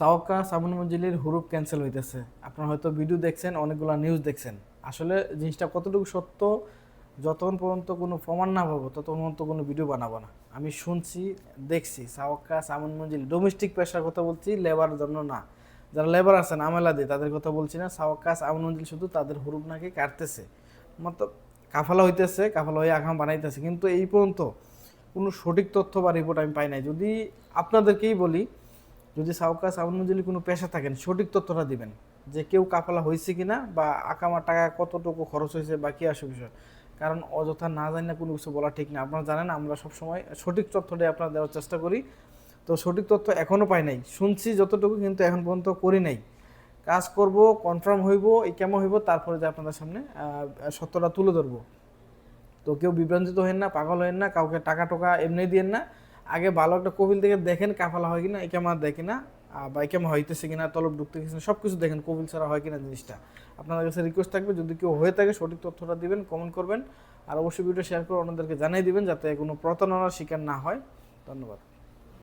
সাওকা সাবুন মঞ্জিলের হুরুপ cancel হইতেছে। আপনারা হয়তো ভিডিও দেখছেন, অনেকগুলো নিউজ দেখছেন। আসলে জিনিসটা কতটুকু সত্য, যতক্ষণ পর্যন্ত কোনো প্রমাণ না পাবো, ততক্ষণ পর্যন্ত কোনো ভিডিও বানাবো না। আমি শুনছি, দেখছি, সাওকা সাবুন মঞ্জিল ডোমেস্টিক পেশার কথা বলছি লেবার জন্য না। যারা লেবার আছেন, আমেলা দিয়ে তাদের কথা বলছি না। সাওকা সাবুন মঞ্জিল শুধু তাদের হুরুপ নাকি কাটতেছে। মতো কাফালা হইতেছে, কাফালা হয়ে আগাম বানাইতেছে। কিন্তু এই পর্যন্ত কোনো সঠিক তথ্য বা রিপোর্ট আমি পাই নাই। যদি আপনাদেরকেই বলি যদি সাউকা সাউন মঞ্জুলি কোনো পেশা থাকেন, সঠিক তথ্যটা দিবেন যে কেউ কাফালা হয়েছে কিনা বা আকামার টাকা কতটুকু খরচ হয়েছে বা কী আসে বিষয়। কারণ অযথা না জানি না কোনো কিছু বলা ঠিক না। আপনারা জানেন, আমরা সবসময় সঠিক তথ্যটাই আপনারা দেওয়ার চেষ্টা করি। তো সঠিক তথ্য এখনও পাই নাই। শুনছি যতটুকু, কিন্তু এখন পর্যন্ত করি নাই। কাজ করব কনফার্ম হইব, এই কেমন হইব, তারপরে যে আপনাদের সামনে সত্যটা তুলে ধরবো। তো কেউ বিভ্রান্তিত হেন না, পাগল হেন না, কাউকে টাকা টোকা এমনি দিয়েন না। আগে ভালো একটা কবিল থেকে দেখেন কাফালা হয় কিনা একেমা দেখি না বা একেমা হইতেছে কিনা, তলব ঢুকতে গেছে সব কিছু দেখেন, কবিল ছাড়া হয় কিনা জিনিসটা। আপনাদের কাছে রিকোয়েস্ট থাকবে, যদি কেউ হয়ে থাকে সঠিক তথ্যটা দিবেন কমেন্ট করবেন, আর অবশ্যই ভিডিও শেয়ার করে অন্যদেরকে জানিয়ে দিবেন, যাতে কোনো প্রতারণার শিকার না হয়। ধন্যবাদ।